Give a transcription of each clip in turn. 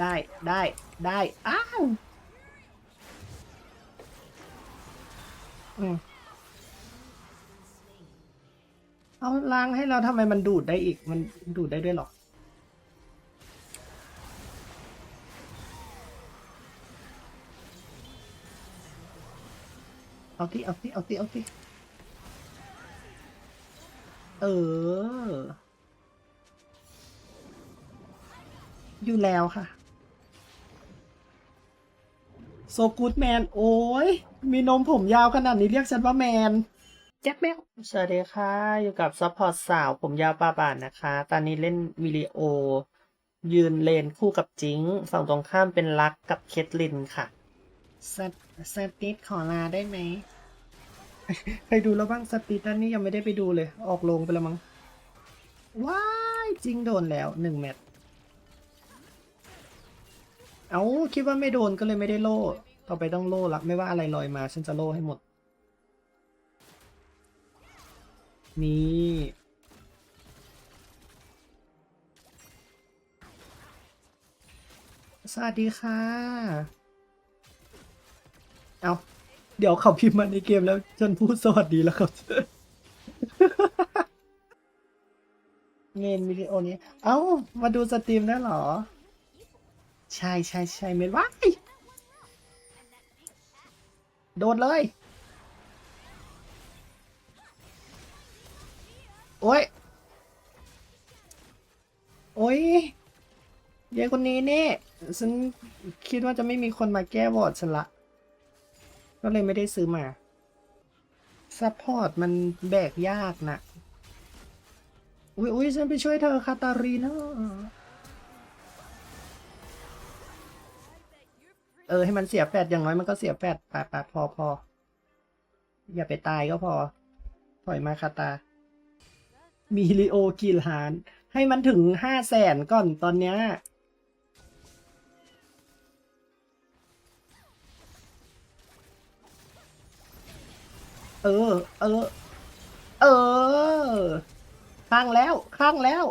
ได้ได้ได้อ้าวอืมเอาล้างให้เราทำไมมันดูดได้อีก มันดูดได้ด้วยหรอเอาที่เอาที่เอาที่เอาที่เออ อยู่แล้วค่ะ โซกูดแมน โอ้ย มีนมผมยาวขนาดนี้เรียกฉันว่าแมน แจ็คแมว สวัสดีค่ะ อยู่กับซัพพอร์ตสาวผมยาวปาบานนะคะ ตอนนี้เล่นวิดีโอ ยืนเลนคู่กับจิง ฝั่งตรงข้ามเป็นรักกับเคทลินค่ะสตสติดขอลาได้ไหมใครดูแล้วบ้างสติดอันนี้ยังไม่ได้ไปดูเลย ออกลงไปแล้วมั้ง ว้าย จิงโดนแล้วหนึ่งแมตช์ เอาคิดว่าไม่โดนก็เลยไม่ได้โล่ ต่อไปต้องโล่ละไม่ว่าอะไรลอยมาฉันจะโล่ให้หมด นี่สวัสดีค่ะ เอาเดี๋ยวเขาพิมพ์มาในเกมแล้วฉันพูดสวัสดีแล้วครับเมนวิดีโอนี้ เอ้า มาดูสตรีมได้เหรอ ใช่ใช่ใช่เมนว้ายโดนเลย โอ้ย โอ้ยยายคนนี้เนี่ยฉันคิดว่าจะไม่มีคนมาแก้วอร์ดฉันละ ก็เลยไม่ได้ซื้อมาซัพพอร์ตมันแบกยากนะ อุ้ยอุ้ยฉันไปช่วยเธอคาตารีนา เออให้มันเสียแฟดอย่างน้อยมันก็เสียแฟดปะปะพอพออย่าไปตายก็พอ ถอยมาคาตา มีลิโอกี่ล้าน ให้มันถึงห้าแสนก่อนตอนเนี้ยเออ เออ เออ ข้างแล้ว ข้างแล้ว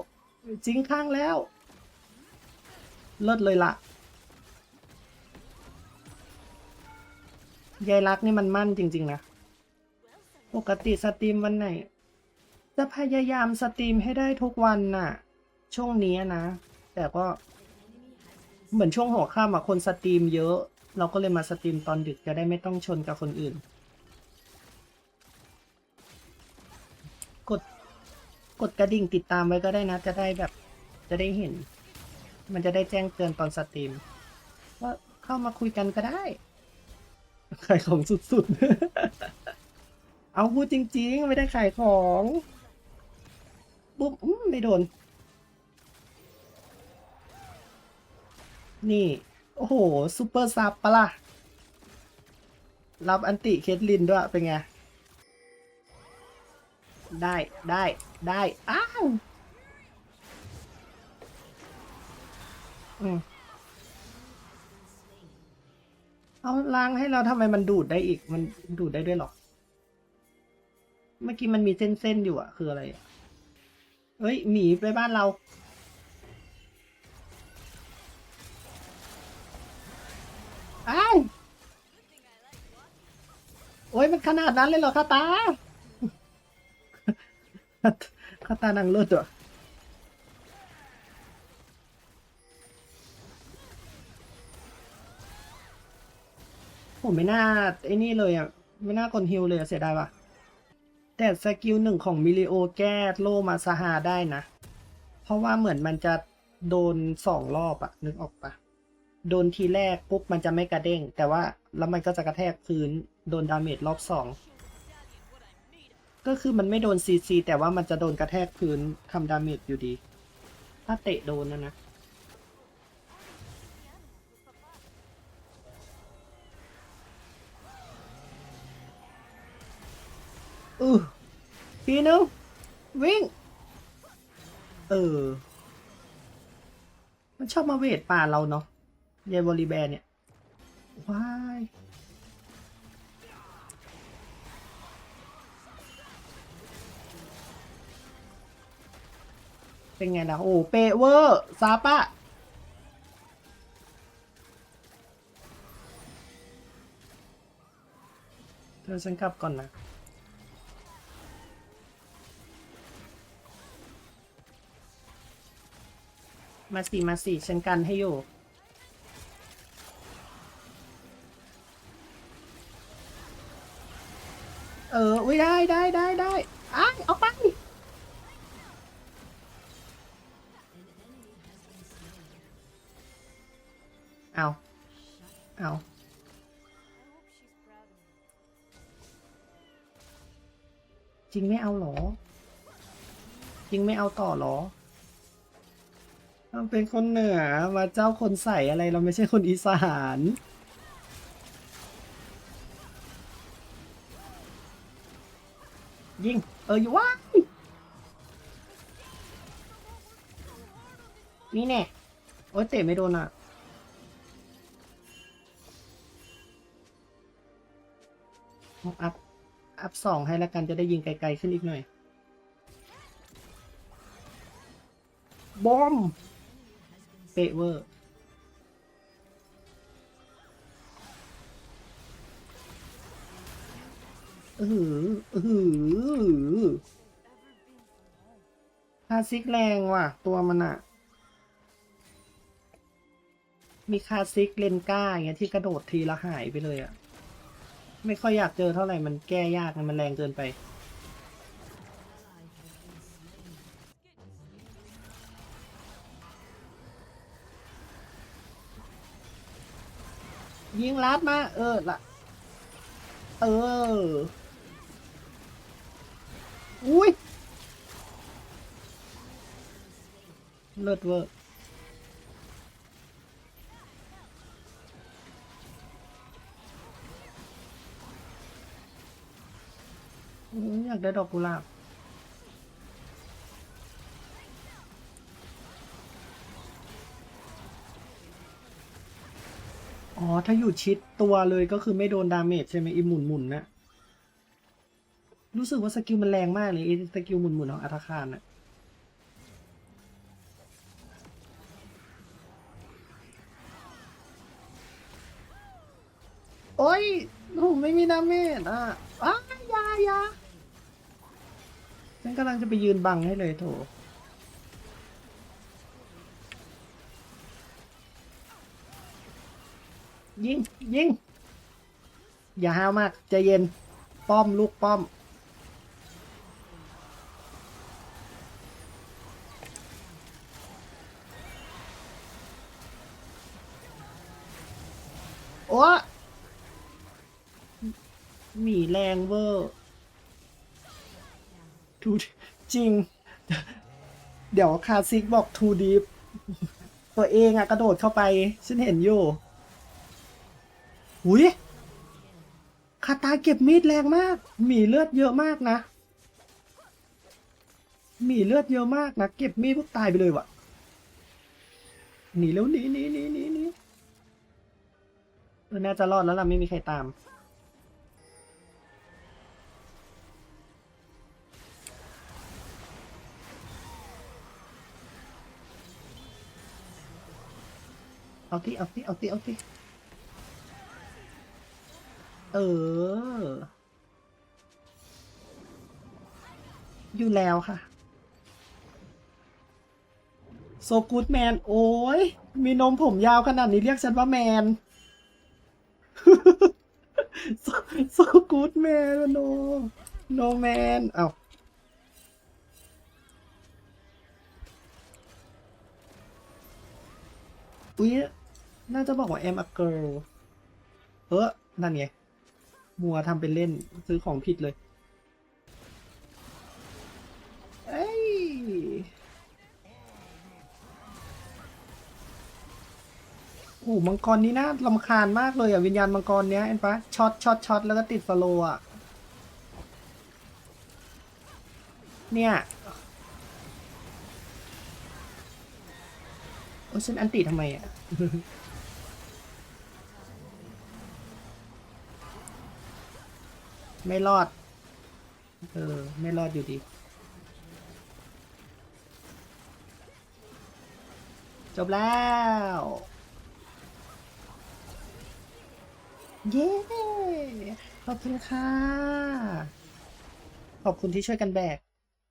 จริงข้างแล้ว เลิศเลยล่ะ ยายรักนี่มันมั่นจริง ๆ นะ ปกติสตรีมวันไหน จะพยายามสตรีมให้ได้ทุกวันน่ะ ช่วงนี้นะ แต่ก็ เหมือนช่วงหัวค่ำอะคนสตรีมเยอะ เราก็เลยมาสตรีมตอนดึกจะได้ไม่ต้องชนกับคนอื่น กด กดกระดิ่งติดตามไว้ก็ได้นะ จะได้แบบ จะได้เห็น มันจะได้แจ้งเตือนตอนสตรีมว่าเข้ามาคุยกันก็ได้ ขายของสุดๆ เอาพูดจริง ๆ ไม่ได้ขายของปุ๊บไม่โดน นี่ โอ้โหซูเปอร์ซับปะล่ะ รับอันติเคทลินด้วย เป็นไง ได้ได้ได้ อ้าว อืม เอาล้างให้เราทำไมมันดูดได้อีก มันดูดได้ด้วยหรอ เมื่อกี้มันมีเส้นๆอยู่อะคืออะไรอะเฮ้ยหมีไปบ้านเรา อ้าว โอ้ยมันขนาดนั้นเลยเหรอคาตาคาตานางเลิศอะ ผมไม่น่าไอ้นี่เลยอะ ไม่น่ากดฮิลเลยอะเสียดายว่ะ แต่สกิลหนึ่งของมิลิโอแก้โลมาซาฮาได้นะ เพราะว่าเหมือนมันจะโดนสองรอบอะนึกออกปะโดนทีแรกปุ๊บมันจะไม่กระเด้ง แต่ว่าแล้วมันก็จะกระแทกพื้นโดนดาเมจรอบสองก็คือมันไม่โดนซีซีแต่ว่ามันจะโดนกระแทกพื้นทำดาเมจอยู่ดี ถ้าเตะโดนนะนะ อือทีนึงวิ่ง เออ มันชอบมาเวทป่าเราเนาะยายบริแบร์เนี่ยว้ายเป็นไงล่ะ โอ้เปเวอร์ซาปะเธอฉันกลับก่อนนะ มาสิมาสิฉันกันให้อยู่ เออ อุ้ยได้ได้ได้ได้อ้ายเอาไป เอา เอาจริงไม่เอาหรอ จริงไม่เอาต่อหรอ เราเป็นคนเหนือมาเจ้าคนใส่อะไรเราไม่ใช่คนอีสานยิงเอออยู่ว้ายนี่แน่โอ๊ยเตะไม่โดนอะอัพ อัพสองให้แล้วกันจะได้ยิงไกลๆขึ้นอีกหน่อยบอม เป๊ะเวอร์เออเออคาซิกแรงว่ะ ตัวมันอะมีคาซิกเลนก้าอย่างเงี้ยที่กระโดดทีละหายไปเลยอะไม่ค่อยอยากเจอเท่าไหร่มันแก้ยากมันแรงเกินไป ยิงลัดมาเออละเออ อุ้ยเลิศเวอร์อืมอยากได้ดอกกุหลาบ ถ้าอยู่ชิดตัวเลยก็คือไม่โดนดาเมจใช่ไหมอีหมุนหมุนนะรู้สึกว่าสกิลมันแรงมากเลยไอ้สกิลหมุนหมุนของอัตคารน่ะโอ้ยโอ้ไม่มีดาเมจอะอ้ายายาฉันกำลังจะไปยืนบังให้เลยโถ ยิงยิง อย่าห้าวมากใจเย็น ป้อมลูกป้อม โอ้หมีแรงเวอร์ทูจริง เดี๋ยวคาซิกบอกทูดีฟตัวเองอะกระโดดเข้าไป ฉันเห็นอยู่ หุยคาตาเก็บมีดแรงมาก หมีเลือดเยอะมากนะ หมีเลือดเยอะมากนะ เก็บมีดพวกตายไปเลยวะหนีแล้วหนีหนีหนีหนีหนีเออน่าจะรอดแล้วล่ะไม่มีใครตาม เอาที่เอาที่เอาที่เอาที่ เออ อยู่แล้วค่ะ โซกูดแมน โอ้ย มีนมผมยาวขนาดนี้เรียกฉันว่าแมนโซกูดแมนโน โนแมน เอาอุ๊ยน่าจะบอกว่า I'm a girl เออนั่นไง มัวทำเป็นเล่นซื้อของผิดเลย เอ้ย โอ้หมังกรนี้น่าลำคาญมากเลยอะ วิญญาณมังกรเนี้ยเห็นปะช็อตช็อตช็อตแล้วก็ติดสโลอะ เนี่ยโอ้ฉันอันติทำไมอะ ไม่รอด เออ ไม่รอดอยู่ดี จบแล้ว เย้ ขอบคุณค่ะ ขอบคุณที่ช่วยกันแบก